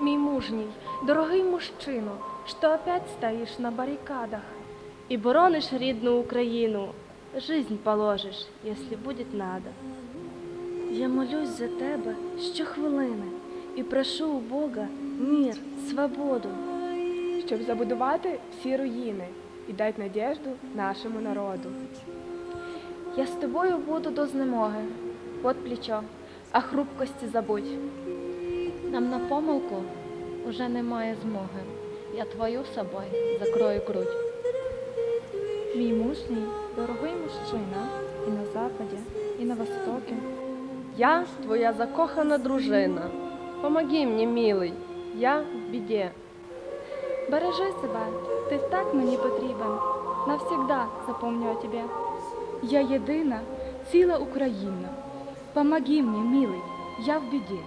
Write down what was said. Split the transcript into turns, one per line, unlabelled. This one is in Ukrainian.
мій мужній, дорогий мужчино, що опять стоїш на барикадах.
И боронишь рідну Україну, жизнь положиш, если будет надо. Я молюсь за тебе щохвилини і прошу у Бога мир, свободу.
щоб забудувати всі руїни і дати надіжду нашому народу.
Я з тобою буду до знемоги, под плечо, а хрупкості забудь.
Нам на помилку уже немає змоги. Я твою собою закрою грудь.
Мій мужній, дорогий мужчина, і на западі, і на востокі.
Я твоя закохана дружина. Помоги мне, милый, я в біді.
Бережи себе, ти так мені потрібен. Навсігда запомню о тебе.
Я єдина, ціла Україна. Помоги мені, милий, я в біді.